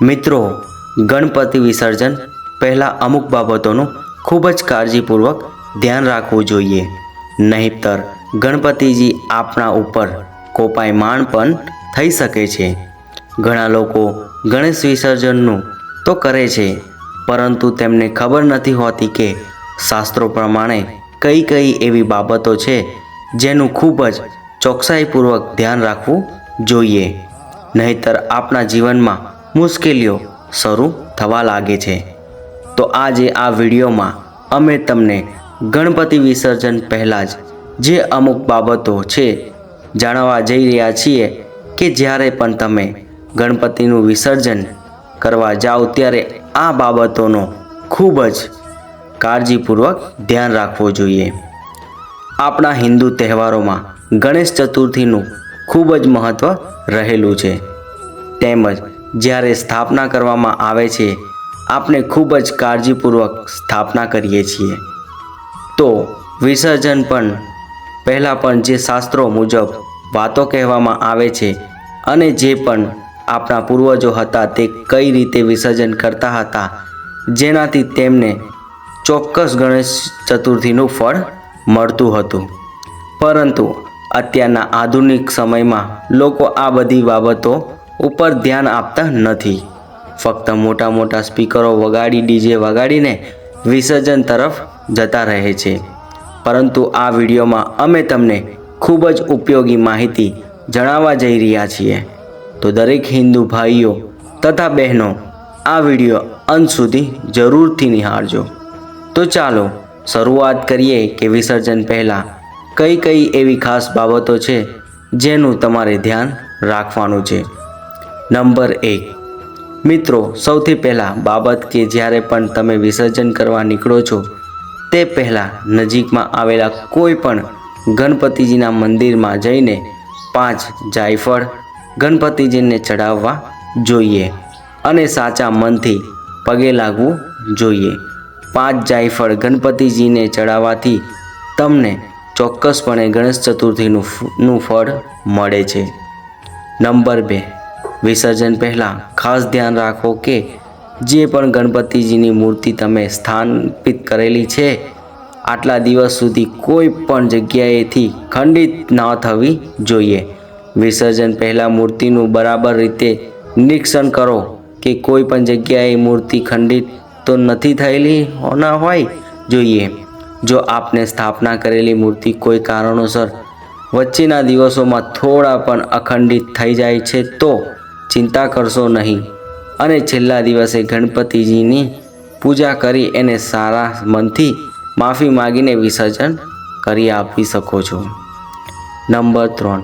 મિત્રો, ગણપતિ વિસર્જન પહેલાં અમુક બાબતોનું ખૂબ જ કાળજીપૂર્વક ધ્યાન રાખવું જોઈએ. નહીંતર, ગણપતિજી આપણા ઉપર કોપાયમાન પણ થઈ શકે છે. ઘણા લોકો ગણેશ વિસર્જનનું તો કરે છે, પરંતુ તેમને ખબર નથી હોતી કે શાસ્ત્રો પ્રમાણે કઈ કઈ એવી બાબતો છે જેનું ખૂબ જ ચોકસાઈપૂર્વક ધ્યાન રાખવું જોઈએ. નહીંતર, આપણા જીવનમાં મુશ્કેલીઓ શરૂ થવા લાગે છે. તો આજે આ વિડીયોમાં અમે તમને ગણપતિ વિસર્જન પહેલાં જ જે અમુક બાબતો છે જાણવા જઈ રહ્યા છીએ કે જ્યારે પણ તમે ગણપતિનું વિસર્જન કરવા જાઓ ત્યારે આ બાબતોનો ખૂબ જ કાળજીપૂર્વક ધ્યાન રાખવું જોઈએ. આપણા હિન્દુ તહેવારોમાં ગણેશ ચતુર્થીનું ખૂબ જ મહત્ત્વ રહેલું છે. તેમજ જ્યારે સ્થાપના કરવામાં આવે છે, આપણે ખૂબ જ કાળજીપૂર્વક સ્થાપના કરીએ છીએ. તો વિસર્જન પણ, પહેલાં પણ જે શાસ્ત્રો મુજબ વાતો કહેવામાં આવે છે અને જે પણ આપણા પૂર્વજો હતા તે કઈ રીતે વિસર્જન કરતા હતા, જેનાથી તેમને ચોક્કસ ગણેશ ચતુર્થીનું ફળ મળતું હતું. પરંતુ અત્યારના આધુનિક સમયમાં લોકો આ બધી બાબતો ઉપર ધ્યાન આપતા નથી. ફક્ત મોટા મોટા સ્પીકરો વગાડી ડીજે વગાડીને વિસર્જન તરફ જતા રહે છે. પરંતુ આ વિડીયોમાં અમે તમને ખૂબ જ ઉપયોગી માહિતી જણાવવા જઈ રહ્યા છીએ. તો દરેક હિન્દુ ભાઈઓ તથા બહેનો આ વીડિયો અંત સુધી જરૂરથી નિહાળજો. તો ચાલો શરૂઆત કરીએ કે વિસર્જન પહેલાં કઈ કઈ એવી ખાસ બાબતો છે જેનું તમારે ધ્યાન રાખવાનું છે. નંબર એક. મિત્રો, સૌથી પહેલાં બાબત કે જ્યારે પણ તમે વિસર્જન કરવા નીકળો છો, તે પહેલાં નજીકમાં આવેલા કોઈ પણ ગણપતિજીના મંદિરમાં જઈને પાંચ જાયફળ ગણપતિજીને ચડાવવા જોઈએ અને સાચા મનથી પગે લાગવું જોઈએ. પાંચ જાયફળ ગણપતિજીને ચડાવવાથી તમને ચોક્કસપણે ગણેશ ચતુર્થીનું નું ફળ મળે છે. નંબર બે. વિસર્જન પહેલાં ખાસ ધ્યાન રાખો કે જે પણ ગણપતિજીની મૂર્તિ તમે સ્થાપિત કરેલી છે, આટલા દિવસ સુધી કોઈ પણ જગ્યાએથી ખંડિત ન થવી જોઈએ. વિસર્જન પહેલાં મૂર્તિનું બરાબર રીતે નિરીક્ષણ કરો કે કોઈ પણ જગ્યાએ મૂર્તિ ખંડિત તો નથી થયેલી ના હોય જોઈએ. જો આપને સ્થાપના કરેલી મૂર્તિ કોઈ કારણોસર વચ્ચેના દિવસોમાં થોડા પણ અખંડિત થઈ જાય છે તો ચિંતા કરશો નહીં. અને છેલ્લા દિવસે ગણપતિજીની પૂજા કરી એને સારા મનથી માફી માગીને વિસર્જન કરી આપી શકો છો. નંબર ત્રણ.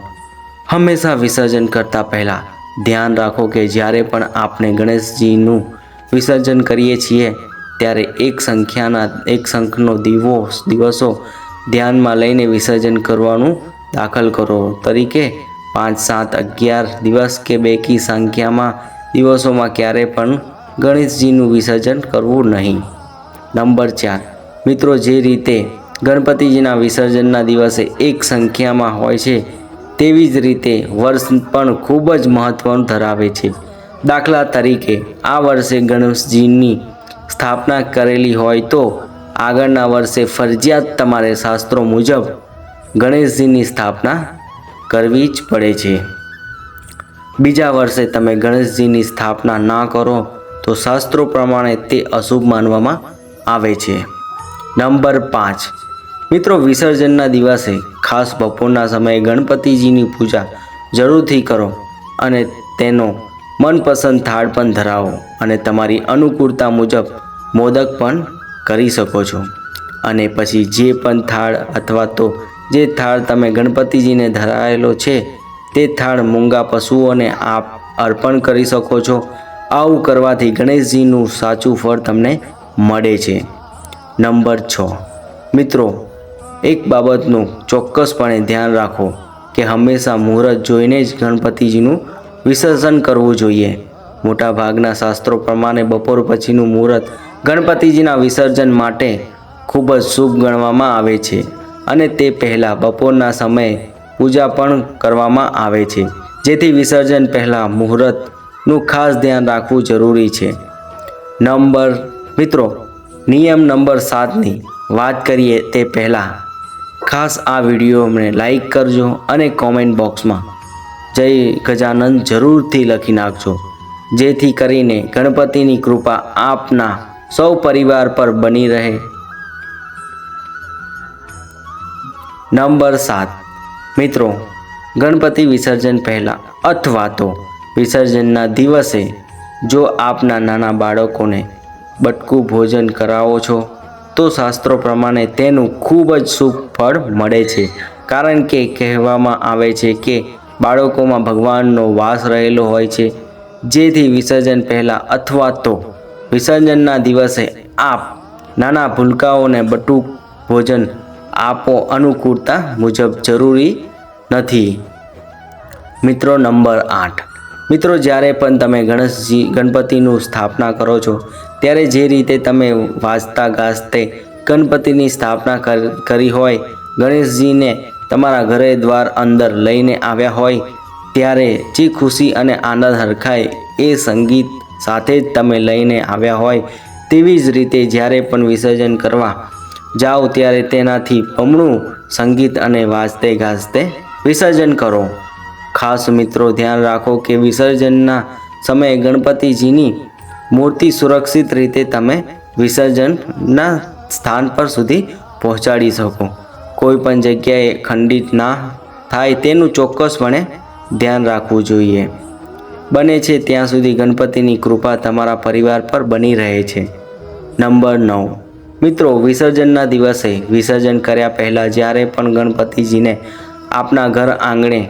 હંમેશા વિસર્જન કરતાં પહેલાં ધ્યાન રાખો કે જ્યારે પણ આપણે ગણેશજીનું વિસર્જન કરીએ છીએ, ત્યારે એક સંખ્યાના, એક સંખનો દીવો, દિવસો ધ્યાનમાં લઈને વિસર્જન કરવાનું દાખલ કરો. તરીકે પાંચ, સાત, અગિયાર દિવસ કે બેકી સંખ્યામાં દિવસોમાં ક્યારે પણ ગણેશજીનું વિસર્જન કરવું નહીં. નંબર ચાર. મિત્રો, જે રીતે ગણપતિજીના વિસર્જનના દિવસે એક સંખ્યામાં હોય છે, તેવી જ રીતે વર્ષ પણ ખૂબ જ મહત્ત્વનું ધરાવે છે. દાખલા તરીકે, આ વર્ષે ગણેશજીની સ્થાપના કરેલી હોય તો આગળના વર્ષે ફરજિયાત તમારે શાસ્ત્રો મુજબ ગણેશજીની સ્થાપના કરવી જ પડે છે. બીજા વર્ષે તમે ગણેશજીની સ્થાપના ના કરો તો શાસ્ત્રો પ્રમાણે તે અશુભ માનવામાં આવે છે. નંબર પાંચ. મિત્રો, વિસર્જનના દિવસે ખાસ બપોરના સમયે ગણપતિજીની પૂજા જરૂરથી કરો અને તેનો મનપસંદ થાળ પણ ધરાવો અને તમારી અનુકૂળતા મુજબ મોદક પણ કરી શકો છો. અને પછી જે પણ થાળ અથવા તો જે થાળ તમે ગણપતિજીને ધરાયેલો છે, તે થાળ મૂંગા પશુઓને આપ અર્પણ કરી શકો છો. આવું કરવાથી ગણેશજીનું સાચું ફળ તમને મળે છે. નંબર છ. મિત્રો, એક બાબતનું ચોક્કસપણે ધ્યાન રાખો કે હંમેશા મુહૂર્ત જોઈને જ ગણપતિજીનું વિસર્જન કરવું જોઈએ. મોટાભાગના શાસ્ત્રો પ્રમાણે બપોર પછીનું મુહૂર્ત ગણપતિજીના વિસર્જન માટે ખૂબ જ શુભ ગણવામાં આવે છે. અને તે પહેલાં બપોરના સમયે પૂજા પણ કરવામાં આવે છે. જેથી વિસર્જન પહેલાં મુહૂર્તનું ખાસ ધ્યાન રાખવું જરૂરી છે. નંબર, મિત્રો, નિયમ નંબર સાતની વાત કરીએ તે પહેલાં ખાસ આ વિડીયોને લાઈક કરજો અને કોમેન્ટ બોક્સમાં જય ગજાનંદ જરૂરથી લખી નાખજો. જેથી કરીને ગણપતિની કૃપા આપના સૌ પરિવાર પર બની રહે. નંબર સાત. મિત્રો, ગણપતિ વિસર્જન પહેલાં અથવા તો વિસર્જનના દિવસે જો આપના નાના બાળકોને બટકું ભોજન કરાવો છો, તો શાસ્ત્રો પ્રમાણે તેનું ખૂબ જ શુભ ફળ મળે છે. કારણ કે કહેવામાં આવે છે કે બાળકોમાં ભગવાનનો વાસ રહેલો હોય છે. જેથી વિસર્જન પહેલાં અથવા તો વિસર્જનના દિવસે આપ નાના ભૂલકાઓને બટુક ભોજન આપો અનુકૂળતા મુજબ જરૂરી નથી. મિત્રો, નંબર આઠ. મિત્રો, જ્યારે પણ તમે ગણેશજી, ગણપતિનું સ્થાપના કરો છો, ત્યારે જે રીતે તમે વાંચતા ગાજતે ગણપતિની સ્થાપના કર- હોય, ગણેશજીને તમારા ઘરે દ્વાર અંદર લઈને આવ્યા હોય, ત્યારે જે ખુશી અને આનંદ હરખાય એ સંગીત સાથે જ તમે લઈને આવ્યા હોય, તેવી જ રીતે જ્યારે પણ વિસર્જન કરવા જાઓ ત્યારે તેનાથી બમણું સંગીત અને વાજતે ગાજતે વિસર્જન કરો. ખાસ મિત્રો, ધ્યાન રાખો કે વિસર્જનના સમયે ગણપતિજીની મૂર્તિ સુરક્ષિત રીતે તમે વિસર્જનના સ્થાન પર સુધી પહોંચાડી શકો. કોઈ પણ જગ્યાએ ખંડિત ના થાય તેનું ચોક્કસપણે ધ્યાન રાખવું જોઈએ. બને છે ત્યાં સુધી ગણપતિની કૃપા તમારા પરિવાર પર બની રહે છે. નંબર નવ. મિત્રો, વિસર્જનના દિવસે વિસર્જન કર્યા પહેલાં જ્યારે પણ ગણપતિજીને આપના ઘર આંગણે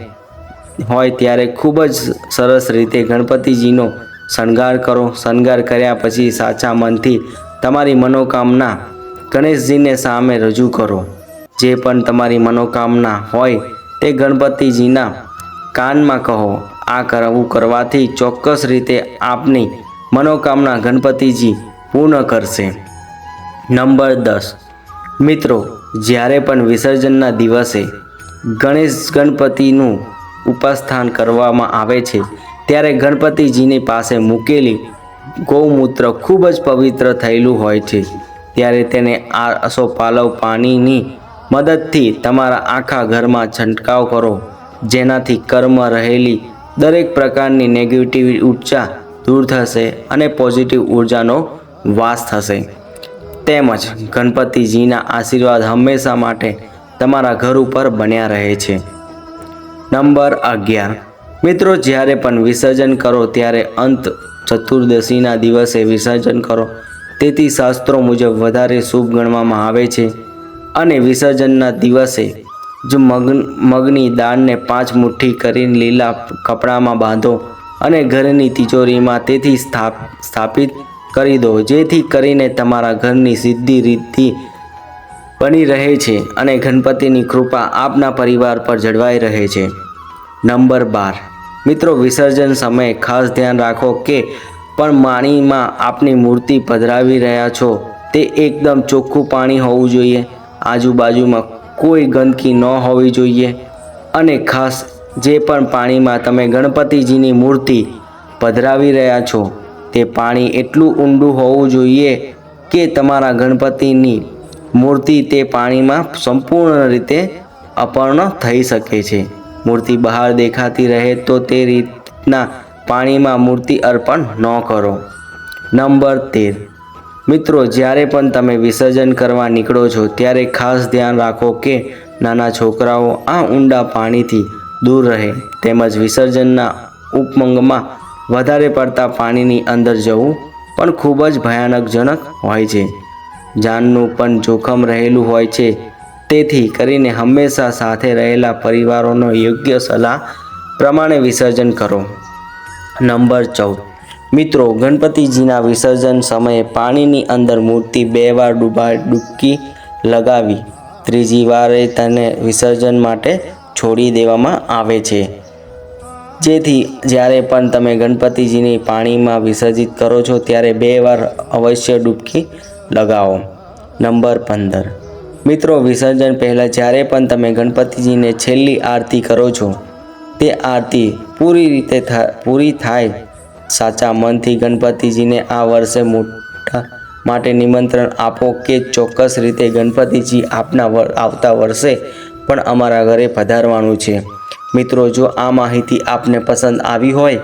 હોય ત્યારે ખૂબ જ સરસ રીતે ગણપતિજીનો શણગાર કરો, શણગાર કર્યા પછી સાચા મનથી તમારી મનોકામના ગણેશજીને સામે રજૂ કરો. જે પણ તમારી મનોકામના હોય તે ગણપતિજીના કાનમાં કહો. આ કરવું કરવાથી ચોક્કસ રીતે આપની મનોકામના ગણપતિજી પૂર્ણ કરશે. નંબર દસ. મિત્રો, જ્યારે પણ વિસર્જનના દિવસે ગણેશ ગણપતિનું ઉપાસ્થાન કરવામાં આવે છે, ત્યારે ગણપતિજીની પાસે મૂકેલી ગૌમૂત્ર ખૂબ જ પવિત્ર થયેલું હોય છે. ત્યારે તેને આ પાલવ પાણીની મદદથી તમારા આખા ઘરમાં છંટકાવ કરો. જેનાથી કર્મ રહેલી દરેક પ્રકારની નેગેટિવ ઊર્જા દૂર થશે અને પોઝિટિવ ઉર્જાનો વાસ થશે. તેમજ ગણપતિજીના આશીર્વાદ હંમેશા માટે તમારા ઘર ઉપર બન્યા રહે છે. નંબર અગિયાર. મિત્રો, જ્યારે પણ વિસર્જન કરો, ત્યારે અંત ચતુર્દશીના દિવસે વિસર્જન કરો. તેથી શાસ્ત્રો મુજબ વધારે શુભ ગણવામાં આવે છે. અને વિસર્જનના દિવસે જ મગ, મગની દાળને પાંચ મુઠ્ઠી કરીને લીલા કપડામાં બાંધો અને ઘરની તિજોરીમાં તેથી સ્થાપ, સ્થાપિત કરી દો, જેથી કરીને તમારા ઘરની સિદ્ધિ રીતિ બની રહે છે અને ગણપતિની કૃપા આપના પરિવાર પર જળવાઈ રહે છે. નંબર બાર. મિત્રો, વિસર્જન સમયે ખાસ ધ્યાન રાખો કે પણ પાણીમાં આપની મૂર્તિ પધરાવી રહ્યા છો. તે એકદમ ચોખ્ખું પાણી હોવું જોઈએ. આજુબાજુમાં કોઈ ગંદકી ન હોવી જોઈએ. અને ખાસ જે પણ પાણીમાં તમે ગણપતિજીની મૂર્તિ પધરાવી રહ્યા છો તે પાણી એટલું ઊંડું હોવું જોઈએ કે તમારા ગણપતિની મૂર્તિ તે પાણીમાં સંપૂર્ણ રીતે અપર્ણ થઈ શકે છે. મૂર્તિ બહાર દેખાતી રહે તો તે રીતના પાણીમાં મૂર્તિ અર્પણ ન કરો. નંબર તેર. મિત્રો, જ્યારે પણ તમે વિસર્જન કરવા નીકળો છો, ત્યારે ખાસ ધ્યાન રાખો કે નાના છોકરાઓ આ ઊંડા પાણીથી દૂર રહે. તેમજ વિસર્જનના ઉપમંગમાં વધારે પડતા પાણીની અંદર જવું પણ ખૂબ જ ભયાનકજનક હોય છે. જાનનું પણ જોખમ રહેલું હોય છે. તેથી કરીને હંમેશા સાથે રહેલા પરિવારોનો યોગ્ય સલાહ પ્રમાણે વિસર્જન કરો. નંબર ચૌદ. મિત્રો, ગણપતિજીના વિસર્જન સમયે પાણીની અંદર મૂર્તિ બે વાર ડૂબા ડૂબકી લગાવી. ત્રીજી વારે તેને વિસર્જન માટે છોડી દેવામાં આવે છે. જેથી જ્યારે પણ તમે ગણપતિજીની પાણીમાં વિસર્જિત કરો છો, ત્યારે બે વાર અવશ્ય ડૂબકી લગાવો. નંબર પંદર. મિત્રો, વિસર્જન પહેલાં જ્યારે પણ તમે ગણપતિજીને છેલ્લી આરતી કરો છો, તે આરતી પૂરી રીતે થાય પૂરી થાય સાચા મનથી ગણપતિજીને આ વર્ષે મોટા માટે નિમંત્રણ આપો કે ચોક્કસ રીતે ગણપતિજી આપના આવતા વર્ષે પણ અમારા ઘરે પધારવાનું છે. મિત્રો, જો આ માહિતી આપને પસંદ આવી હોય,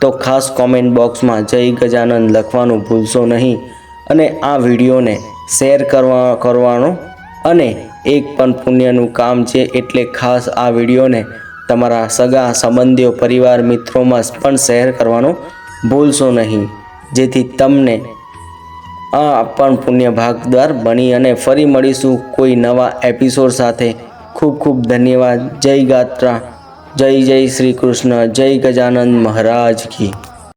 તો ખાસ કોમેન્ટ બોક્સમાં જય ગજાનંદ લખવાનું ભૂલશો નહીં અને આ વિડીયોને શેર કરવા, કરવાનો અને એક પણ પુણ્યનું કામ છે એટલે ખાસ આ વિડીયોને તમારા સગા, સંબંધીઓ, પરિવાર મિત્રોમાં પણ શેર કરવાનું ભૂલશો નહીં. જેથી તમને આ પણ પુણ્ય ભાગદાર બની અને ફરી મળીશું કોઈ નવા એપિસોડ સાથે. ખૂબ ખૂબ ધન્યવાદ. જય ગાત્રા. જય જય શ્રી કૃષ્ણ જય ગજાનંદ મહારાજ કી